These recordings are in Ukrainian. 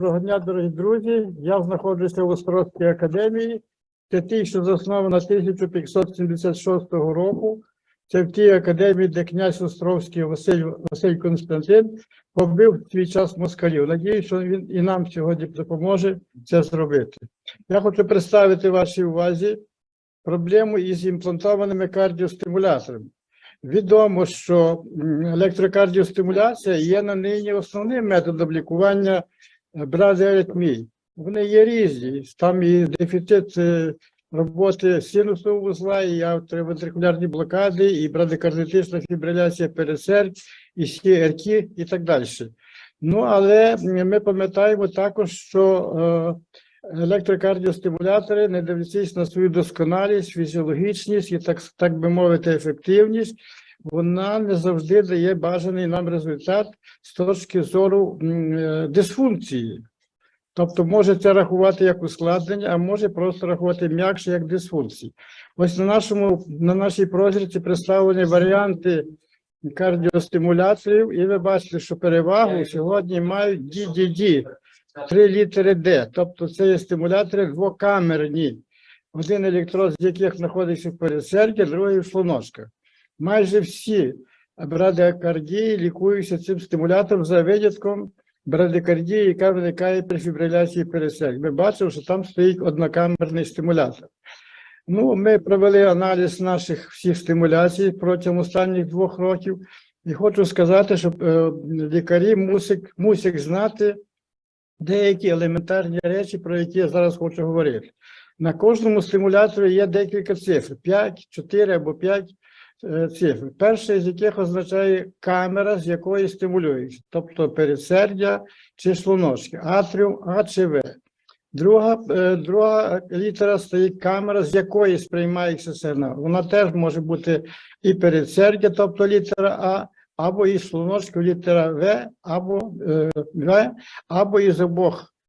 Доброго дня, дорогі друзі. Я знаходжуся в Острозькій академії. Це ті, що заснована 1576 року. Це в тій академії, де князь Островський Василь, Василь Константин побив свій час москалів. Надіюсь, що він і нам сьогодні допоможе це зробити. Я хочу представити вашій увазі проблему із імплантованими кардіостимуляторами. Відомо, що електрокардіостимуляція є на нині основним методом лікування брадіаритмій. Вони є різні. Там і дефіцит е, роботи синусового вузла, і авторовентрикулярні блокади, і брадикардитична фібриляція пересердь, і СРК, і так далі. Ну, але ми пам'ятаємо також, що електрокардіостимулятори, не дивлячись на свою досконалість, фізіологічність і так, так би мовити, ефективність, вона не завжди дає бажаний нам результат з точки зору е, дисфункції. Тобто може це рахувати як ускладнення, а може просто рахувати м'якше як дисфункції. Ось на нашому на нашій прозірці представлені варіанти кардіостимуляторів, і ви бачите, що перевагу сьогодні мають DDD, три літери D. Тобто це є стимулятори двокамерні, один електрод, з яких знаходиться в пересерді, другий в шлуночках. Майже всі брадикардії лікуються цим стимулятором за винятком брадикардії, яка виникає при фібриляції пересердь. Ми бачимо, що там стоїть однокамерний стимулятор. Ну, ми провели аналіз наших всіх стимуляцій протягом останніх двох років, і хочу сказати, що е, лікарі мусять, мусять знати деякі елементарні речі, про які я зараз хочу говорити. На кожному стимуляторі є декілька цифр: 5, 4 або 5 е, цифр. Перша з яких означає камера, з якої стимулюють, тобто передсердя чи шлуночки, атріум, А чи В. Друга, е, друга літера стоїть камера, з якої сприймається сигнал. Вона теж може бути і передсердя, тобто літера А, або із шлуночків літера В, або е, В, або із обох е,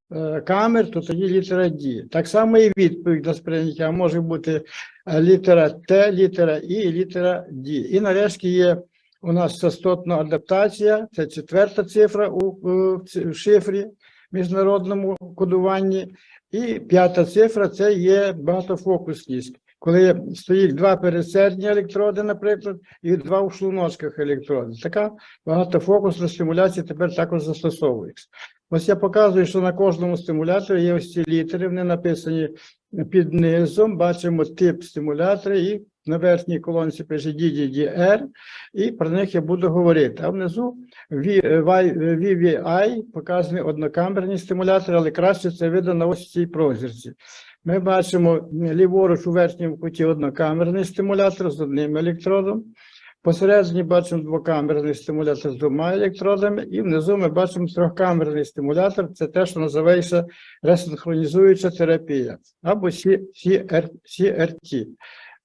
камер, то тоді літера Д. Так само і відповідь на сприйняття може бути е, літера Т, літера І і літера Д. І нарешті є у нас частотна адаптація, це четверта цифра у, е, шифрі міжнародному кодуванні. І п'ята цифра це є багатофокусність. Коли стоїть два пересердні електроди, наприклад, і два у шлуночках електроди. Така багатофокусна стимуляція тепер також застосовується. Ось я показую, що на кожному стимуляторі є ось ці літери, вони написані під низом. Бачимо тип стимулятора, і на верхній колонці пише DDDR, і про них я буду говорити. А внизу VVI показані однокамерні стимулятори, але краще це видно на ось цій прозірці. Ми бачимо ліворуч у верхньому куті однокамерний стимулятор з одним електродом. Посередині бачимо двокамерний стимулятор з двома електродами, і внизу ми бачимо трьохкамерний стимулятор. Це те, що називається ресинхронізуюча терапія або CR CRT.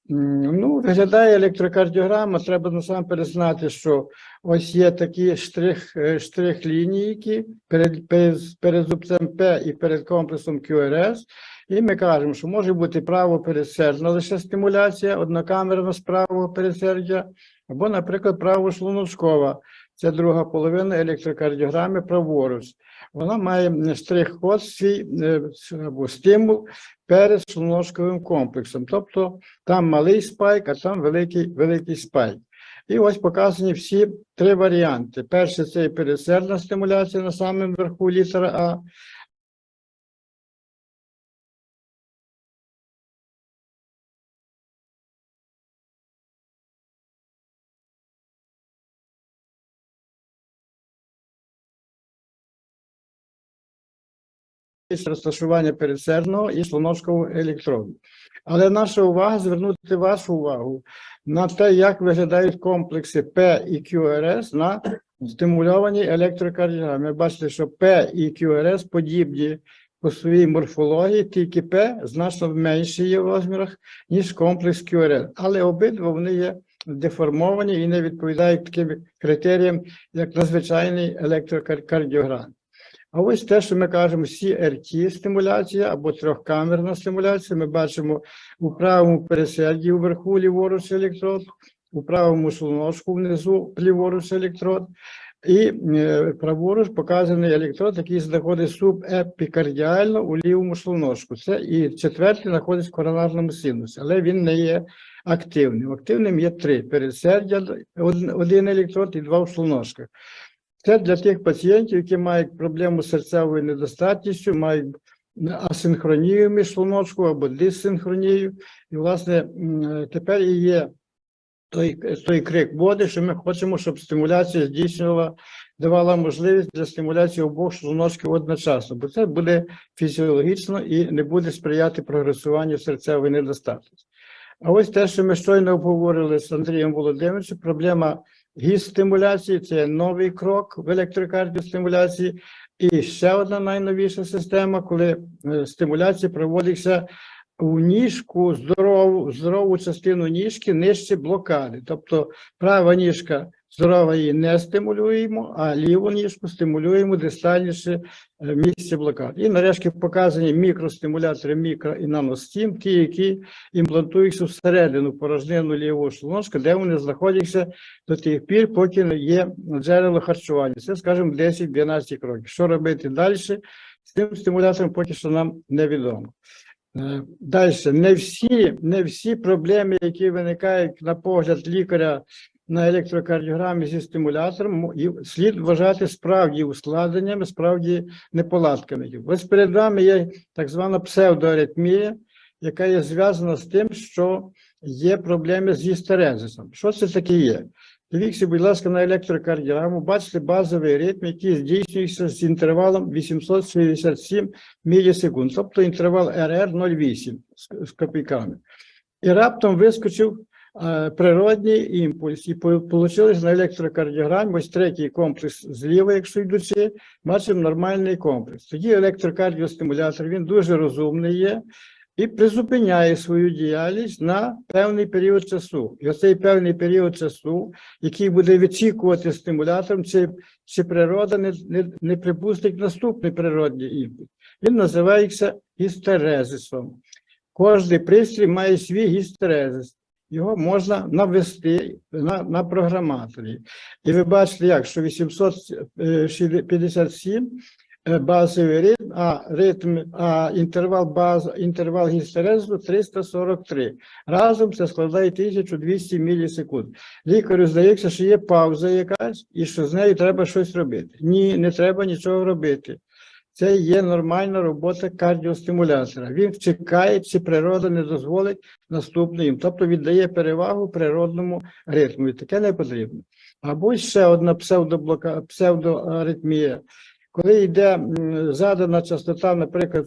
Ну, виглядає електрокардіограма. Треба насамперед знати, що ось є такі штрих, е, штрих перед, перед, перед зубцем П і перед комплексом QRS. І ми кажемо, що може бути правопередсердна лише стимуляція, однокамерна з правого передсердя, або, наприклад, правошлуночкова. Це друга половина електрокардіограми праворуч. Вона має штрих-код свій е, або стимул перед шлуночковим комплексом. Тобто там малий спайк, а там великий, великий спайк. І ось показані всі три варіанти. Перший це є передсердна стимуляція на самому верху літера А. розташування передсердного і шлуночкового електроду. Але наша увага звернути вашу увагу на те, як виглядають комплекси P і QRS на стимульованій електрокардіограмі. Бачите, що P і QRS подібні по своїй морфології, тільки P значно менші є в розмірах, ніж комплекс QRS. Але обидва вони є деформовані і не відповідають таким критеріям, як на звичайній електрокардіограмі. А ось те, що ми кажемо CRT стимуляція або трьохкамерна стимуляція. Ми бачимо у правому пересерді вверху ліворуч електрод, у правому шлуночку внизу ліворуч електрод. І е, праворуч показаний електрод, який знаходиться субепікардіально у лівому шлуночку. Це і четвертий знаходиться в коронарному синусі, але він не є активним. Активним є три: передсердя, один, один електрод і два в шлуночках. Це для тих пацієнтів, які мають проблему з серцевою недостатністю, мають асинхронію між шлуночку або дissинхронію. І, власне, тепер і є той, той крик води, що ми хочемо, щоб стимуляція здійснювала, давала можливість для стимуляції обох шлуночків одночасно, бо це буде фізіологічно і не буде сприяти прогресуванню серцевої недостатності. А ось те, що ми щойно обговорили з Андрієм Володимировичем, проблема гіст-стимуляції це новий крок в електрокардіостимуляції. І ще одна найновіша система, коли е, стимуляція проводиться у ніжку, здорову, здорову частину ніжки нижче блокади. Тобто права ніжка здорова її не стимулюємо, а ліву ніжку стимулюємо дистальніше е, місце блокади. І нарешті показані мікростимулятори мікро і наностім, ті, які імплантуються всередину порожнину лівого шлуночка, де вони знаходяться до тих пір, поки не є джерело харчування. Це, скажімо, 10-12 років. Що робити далі? З тим стимулятором поки що нам невідомо. Далі, не всі, не всі проблеми, які виникають на погляд лікаря на електрокардіограмі зі стимулятором, і слід вважати справді ускладненнями, справді неполадками. Ось перед вами є так звана псевдоаритмія, яка є зв'язана з тим, що є проблеми з гістерезисом. Що це таке є? Дивіться, будь ласка, на електрокардіограму, бачите базовий ритм, який здійснюється з інтервалом 867 мілісекунд, тобто інтервал РР 0,8 з, копійками. І раптом вискочив природній імпульс, і вийшло на електрокардіограмі, ось третій комплекс зліва, якщо йдучи, бачимо нормальний комплекс. Тоді електрокардіостимулятор, він дуже розумний є, і призупиняє свою діяльність на певний період часу. І оцей певний період часу, який буде відчікувати стимулятором, чи, чи природа не, не, не припустить наступний природний імпульс. Він називається гістерезисом. Кожний пристрій має свій гістерезис. Його можна навести на, на програматорі. І ви бачите, як що 857 е, базовий ритм, а ритм, а інтервал баз, інтервал гістерезу 343. Разом це складає 1200 мілісекунд. Лікарю здається, що є пауза якась, і що з нею треба щось робити. Ні, не треба нічого робити. Це є нормальна робота кардіостимулятора. Він чекає, чи природа не дозволить наступний їм, тобто віддає перевагу природному ритму. І таке не потрібно. Або ще одна псевдоблока, псевдоаритмія. Коли йде задана частота, наприклад,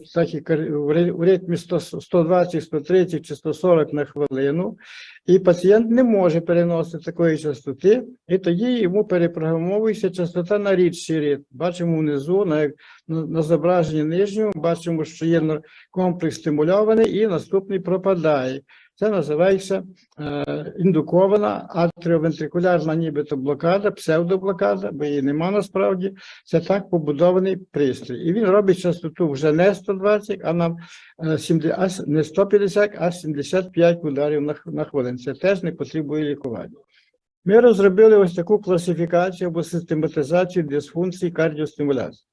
в ритмі 120, 130 чи 140 на хвилину, і пацієнт не може переносити такої частоти, і тоді йому перепрограмовується частота на рідший ритм. Бачимо внизу на, на зображенні нижньому, бачимо, що є комплекс стимульований, і наступний пропадає. Це називається е, індукована атріовентрикулярна нібито блокада, псевдоблокада, бо її нема насправді. Це так побудований пристрій. І він робить частоту вже не 120, а нам е, 70, а не 150, а 75 ударів на, на хвилину. Це теж не потребує лікування. Ми розробили ось таку класифікацію або систематизацію дисфункцій кардіостимуляції.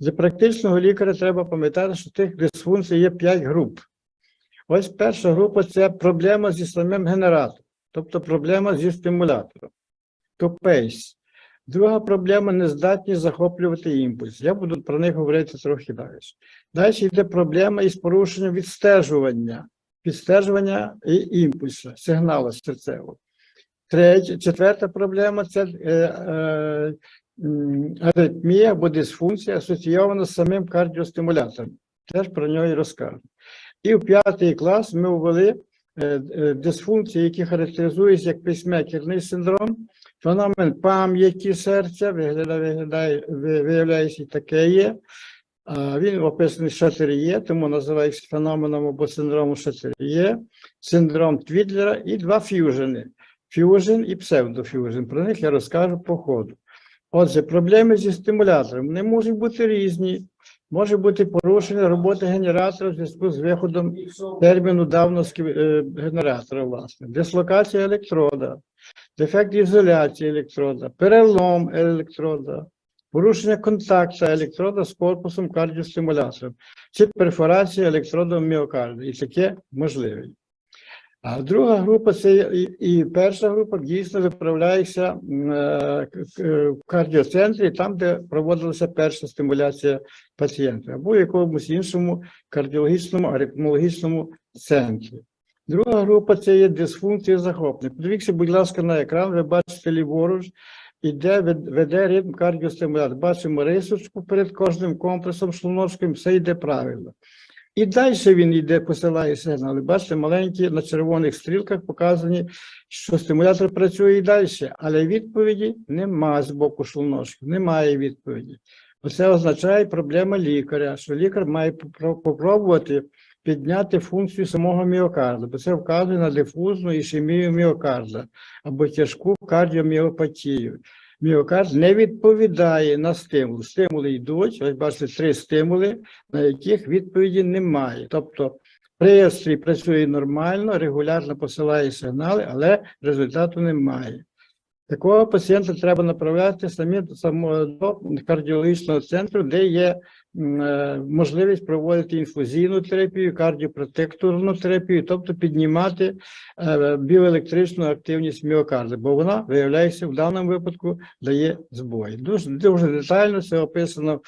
Для практичного лікаря треба пам'ятати, що тих дисфункцій є 5 груп. Ось перша група це проблема зі самим генератором, тобто проблема зі стимулятором, то пейс. Друга проблема нездатність захоплювати імпульс. Я буду про них говорити трохи далі. Далі йде проблема із порушенням відстежування, відстежування і імпульсу, сигналу серцевого. Третя, четверта проблема це е, е, аритмія або дисфункція, асоційована з самим кардіостимулятором. Теж про нього і розкажу. І в п'ятий клас ми ввели е, е, дисфункції, які характеризуються як пейсмекерний синдром, феномен пам'яті серця, виявляється, і таке є. Він описаний Шатеріє, тому називається феноменом або синдромом Шатеріє, синдром Твідлера і два ф'южени ф'южн і псевдоф'южн. Про них я розкажу по ходу. Отже, проблеми зі стимулятором не можуть бути різні. Може бути порушення роботи генератора в зв'язку з виходом терміну давності е, генератора, власне, дислокація електрода, дефект ізоляції електрода, перелом електрода, порушення контакту електрода з корпусом кардіостимулятора чи перфорація електрода в. І таке можливе. А друга група це і, перша група дійсно виправляється е, в кардіоцентрі, там, де проводилася перша стимуляція пацієнта, або в якомусь іншому кардіологічному аритмологічному центрі. Друга група це є дисфункція захоплення. Подивіться, будь ласка, на екран, ви бачите ліворуч, іде веде ритм кардіостимулятор. Бачимо рисочку перед кожним комплексом шлуночком, все йде правильно. І далі він йде, посилає сигнали. Бачите, маленькі на червоних стрілках показані, що стимулятор працює і далі, але відповіді нема з боку шлуночків, немає відповіді. Оце означає проблема лікаря, що лікар має попробувати підняти функцію самого міокарда, бо це вказує на дифузну ішемію міокарда або тяжку кардіоміопатію. Міокард не відповідає на стимул. Стимули йдуть, ось бачите, три стимули, на яких відповіді немає. Тобто пристрій працює нормально, регулярно посилає сигнали, але результату немає. Такого пацієнта треба направляти самі до кардіологічного центру, де є можливість проводити інфузійну терапію, кардіопротекторну терапію, тобто піднімати е, біоелектричну активність міокарда, бо вона, виявляється, в даному випадку дає збої. Дуже, дуже детально це описано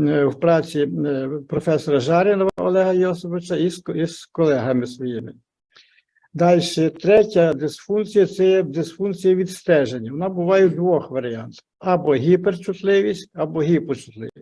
е, в праці е, професора Жарінова Олега Йосиповича із, із колегами своїми. Далі, третя дисфункція це дисфункція відстеження. Вона буває в двох варіантах: або гіперчутливість, або гіпочутливість.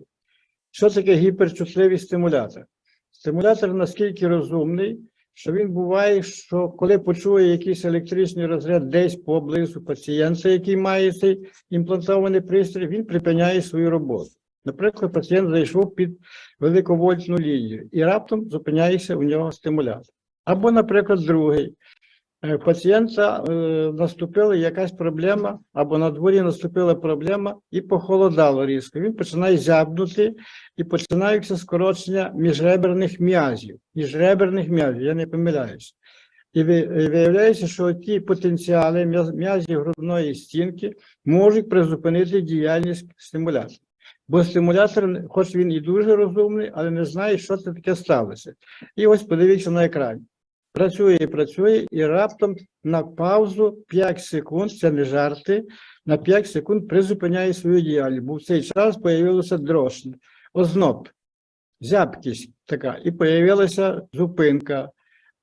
Що таке гіперчутливість стимулятора? Стимулятор наскільки розумний, що він буває, що коли почує якийсь електричний розряд десь поблизу пацієнта, який має цей імплантований пристрій, він припиняє свою роботу. Наприклад, пацієнт зайшов під великовольтну лінію і раптом зупиняється у нього стимулятор. Або, наприклад, другий. Е, Пацієнта е, наступила якась проблема, або на дворі наступила проблема і похолодало різко. Він починає зябнути і починаються скорочення міжреберних м'язів. Міжреберних м'язів, я не помиляюсь. І виявляється, що ті потенціали м'яз- м'язів грудної стінки можуть призупинити діяльність стимулятора. Бо стимулятор, хоч він і дуже розумний, але не знає, що це таке сталося. І ось подивіться на екрані. Працює і працює, і раптом на паузу 5 секунд, це не жарти, на 5 секунд призупиняє свою діяльність, бо в цей час появилося дрожь, озноб, зябкість така, і появилася зупинка.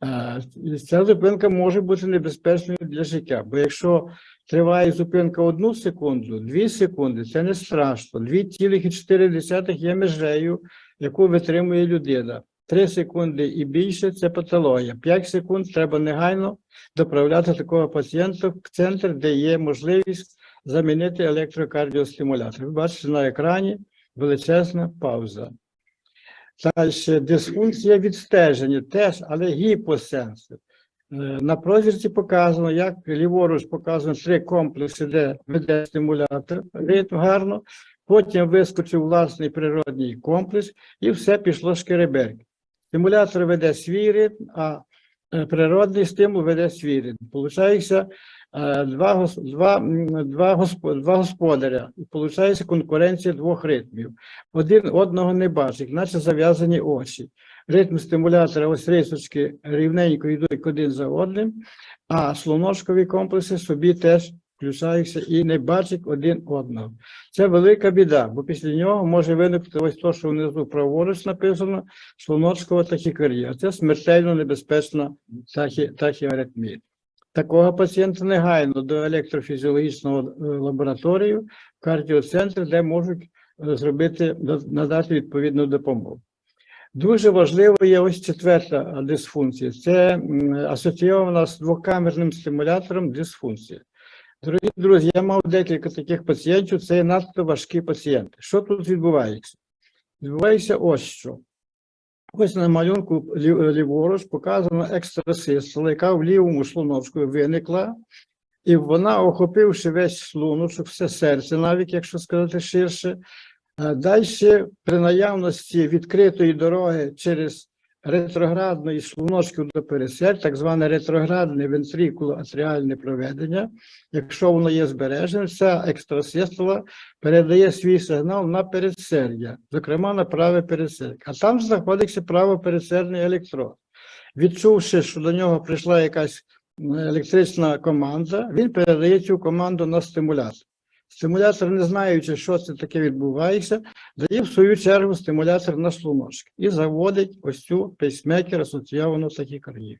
Е, Ця зупинка може бути небезпечною для життя, бо якщо триває зупинка одну секунду, дві секунди, це не страшно. 2,4 є межею, яку витримує людина. 3 секунди і більше це патологія. 5 секунд треба негайно доправляти такого пацієнта в центр, де є можливість замінити електрокардіостимулятор. Ви бачите на екрані величезна пауза. Далі дисфункція відстеження теж, але гіпосенсор. Е, На прозірці показано, як ліворуч показано три комплекси, де веде стимулятор, ритм гарно. Потім вискочив власний природній комплекс, і все пішло шкереберки. Стимулятор веде свій ритм, а е, природний стимул веде свій ритм. Получається е, два, два, два, два господаря. Получається конкуренція двох ритмів. Один одного не бачить, наче зав'язані очі. Ритм стимулятора, ось рисочки рівненько йдуть один за одним, а слоночкові комплекси собі теж включаються і не бачать один одного. Це велика біда, бо після нього може виникнути ось то, що внизу праворуч написано, шлуночкова тахікардія. Це смертельно небезпечна тахі, тахіаритмія. Такого пацієнта негайно до електрофізіологічного е, лабораторію, в кардіоцентр, де можуть е, зробити, надати відповідну допомогу. Дуже важливо є ось четверта дисфункція. Це асоційована з двокамерним стимулятором дисфункція. Дорогі друзі, я мав декілька таких пацієнтів, це є надто важкі пацієнти. Що тут відбувається? Відбувається ось що. Ось на малюнку лів- ліворуч показана екстрасистола, яка в лівому шлуночку виникла, і вона, охопивши весь шлуночок, все серце, навіть якщо сказати ширше, Далі, при наявності відкритої дороги через ретроградної шлуночку до пересер, так зване ретроградне вентрикулоатріальне проведення. Якщо воно є збережене, ця екстрасистола передає свій сигнал на передсердя, зокрема на праве передсердя. А там знаходиться правопередсердний електрод. Відчувши, що до нього прийшла якась електрична команда, він передає цю команду на стимулятор. Стимулятор, не знаючи, що це таке відбувається, дає в свою чергу стимулятор на шлуночок і заводить ось цю пейсмекер асоційовану тахікардію.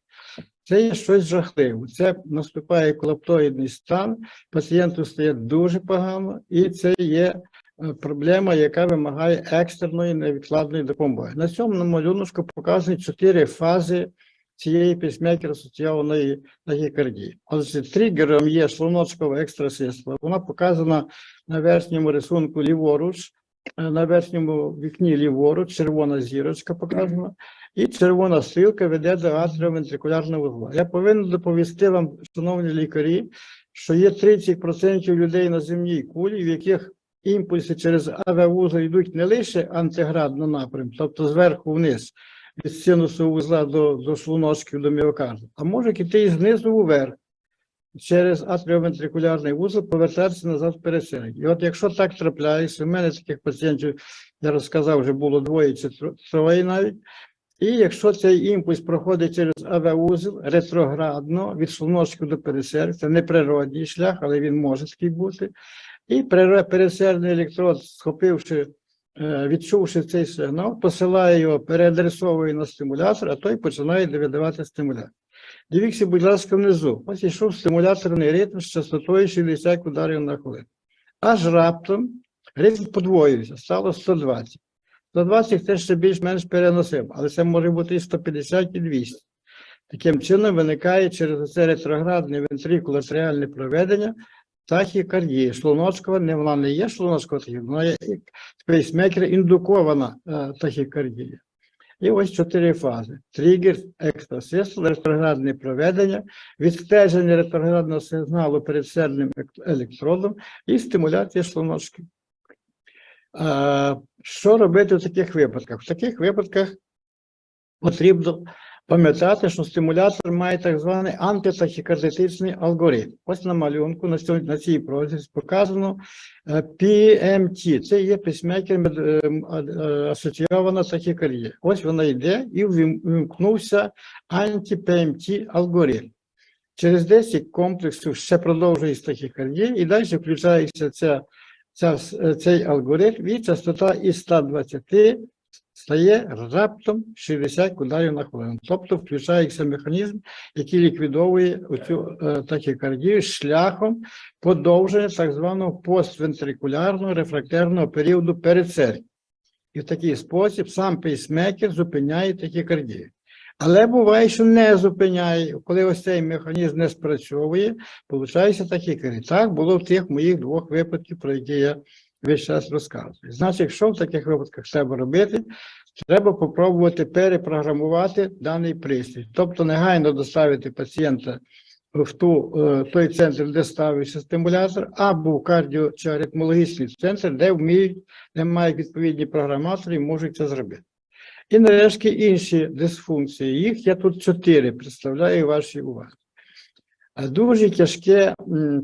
Це є щось жахливе. Це наступає колаптоїдний стан, пацієнту стає дуже погано, і це є е, проблема, яка вимагає екстреної невідкладної допомоги. На цьому малюночку показані чотири фази цієї пейсмекер асоційованої тахікардії. Отже, тригером є шлуночкова екстрасистола. Вона показана на верхньому рисунку ліворуч, е, на верхньому вікні ліворуч, червона зірочка показана, і червона стрілка веде до атріовентрикулярного вузла. Я повинен доповісти вам, шановні лікарі, що є 30% людей на земній кулі, в яких імпульси через авіавузол йдуть не лише антиградно напрям, тобто зверху вниз, від синусу вузла до, до шлуночків, до міокарду, а може іти і знизу вверх через атріовентрикулярний вузол повертатися назад в пересердя. І от якщо так трапляється, у мене таких пацієнтів, я розказав, вже було двоє чи троє навіть. І якщо цей імпульс проходить через авіаузел ретроградно від шлуночку до пересердя, це не природній шлях, але він може такий бути. І пере- пересердний електрод, схопивши, відчувши цей сигнал, посилає його, переадресовує на стимулятор, а той починає видавати стимулятор. Дивіться, будь ласка, внизу. Ось йшов стимуляторний ритм з частотою 60 ударів на хвилину. Аж раптом ритм подвоївся, стало 120. 120 це ще більш-менш переносимо, але це може бути і 150, і 200. Таким чином виникає через це ретроградне вентрикулатеріальне проведення тахікардії. Шлуночкова, не вона не є шлуночкова тахікардія, вона є пейсмекер індукована е, тахікардія. І ось чотири фази: тригер, екстрасистол, ретроградне проведення, відстеження ретроградного сигналу передсердним ек- електродом і стимуляція шлуночки. А, Що робити в таких випадках? В таких випадках потрібно пам'ятати, що стимулятор має так званий антитахікардитичний алгоритм. Ось на малюнку на, цьому, на цій прозі показано е, PMT. Це є письмекер мед- е, е, асоційована тахікардія. Ось вона йде і вимкнувся анти-PMT алгоритм. Через 10 комплексів ще продовжується тахікардія, і далі включається ця, ця, цей алгоритм, і частота із 120 стає раптом 60 ударів на хвилину. Тобто включається механізм, який ліквідовує оцю е, тахікардію шляхом подовження так званого поствентрикулярного рефрактерного періоду передсердя. І в такий спосіб сам пейсмекер зупиняє тахікардію. Але буває, що не зупиняє, коли ось цей механізм не спрацьовує, получається тахікардія. Так було в тих моїх двох випадків, про які я весь час розказую. Значить, що в таких випадках треба робити? Треба попробувати перепрограмувати даний пристрій, тобто негайно доставити пацієнта в ту, е, той центр, де ставився стимулятор, або в кардіо чи аритмологічний центр, де вміють, де мають відповідні програматори і можуть це зробити. І нарешті інші дисфункції. Їх я тут чотири представляю вашій увазі. Дуже тяжке,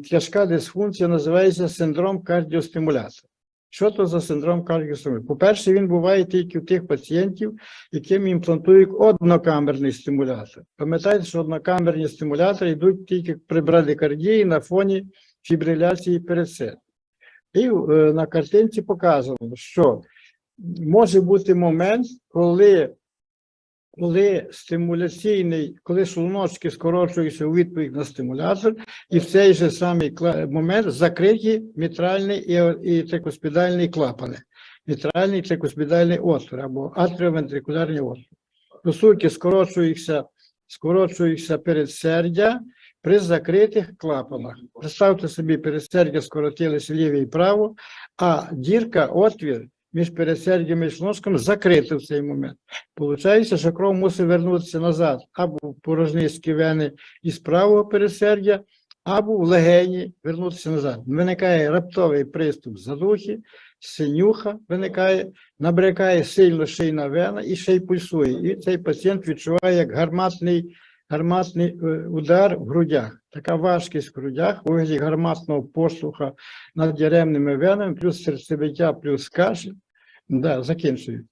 тяжка дисфункція називається синдром кардіостимулятора. Що то за синдром кардіостимулятора? По-перше, він буває тільки у тих пацієнтів, яким імплантують однокамерний стимулятор. Пам'ятайте, що однокамерні стимулятори йдуть тільки при брадикардії на фоні фібриляції пересед. І е, на картинці показано, що може бути момент, коли, коли стимуляційний, коли шлуночки скорочуються у відповідь на стимулятор, і в цей же самий момент закриті мітральний і, і трикоспідальний клапани, мітральний трикоспідальний отвір або атріовентрикулярний отвір. По суті, скорочуються, скорочуються передсердя при закритих клапанах. Представте собі, передсердя скоротилися ліве і право, а дірка, отвір між передсердям і шлуночком закритий в цей момент. Получається, що кров мусить вернутися назад або в порожнистські вени із правого передсердя, або в легені вернутися назад. Виникає раптовий приступ задухи, синюха виникає, набрякає сильно шийна вена і ще й пульсує. І цей пацієнт відчуває як гарматний, гарматний е, удар в грудях. Така важкість в грудях у вигляді гарматного поштовха над яремними венами, плюс серцебиття, плюс кашель. Да, закінчую.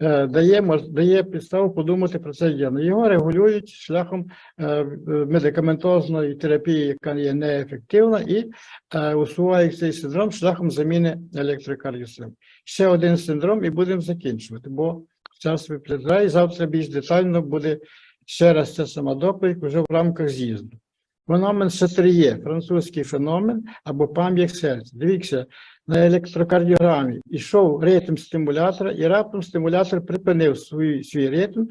Е, Дає, дає підставу подумати про це діяло. Його регулюють шляхом е, медикаментозної терапії, яка є неефективна, і усувають цей синдром шляхом заміни електрокардіосистеми. Ще один синдром, і будемо закінчувати, бо час виглядає. Завтра більш детально буде ще раз ця сама доповідь вже в рамках з'їзду. Феномен Шатріє, французький феномен або пам'ять серця. Дивіться, на електрокардіограмі йшов ритм стимулятора, і раптом стимулятор припинив свій, свій ритм,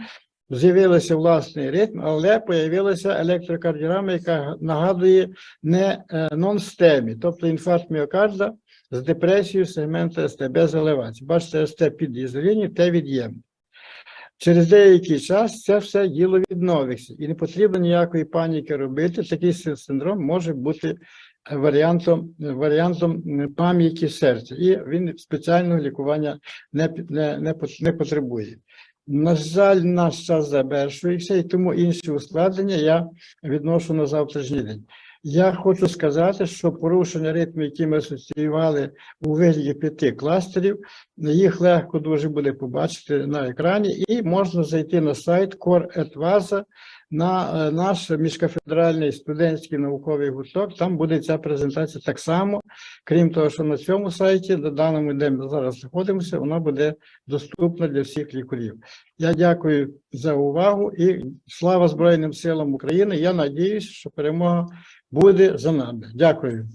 з'явився власний ритм, але появилася електрокардіограма, яка нагадує не е, нон-стемі, тобто інфаркт міокарда з депресією сегменту СТ без елевації. Бачите, СТ під ізолінні, Т від'ємне. Через деякий час це все діло відновиться, і не потрібно ніякої паніки робити. Такий син- синдром може бути е, варіантом, варіантом пам'яті серця, і він спеціального лікування не, не, не, не потребує. На жаль, наш час завершується, і тому інші ускладнення я відношу на завтрашній день. Я хочу сказати, що порушення ритму, які ми асоціювали у вигляді п'яти кластерів, їх легко дуже буде побачити на екрані, і можна зайти на сайт CoreEdvasa, на е, наш міжкафедральний студентський науковий гурток. Там буде ця презентація так само. Крім того, що на цьому сайті, на даному, де ми зараз знаходимося, вона буде доступна для всіх лікарів. Я дякую за увагу і слава Збройним силам України. Я надіюсь, що перемога буде за нами. Дякую.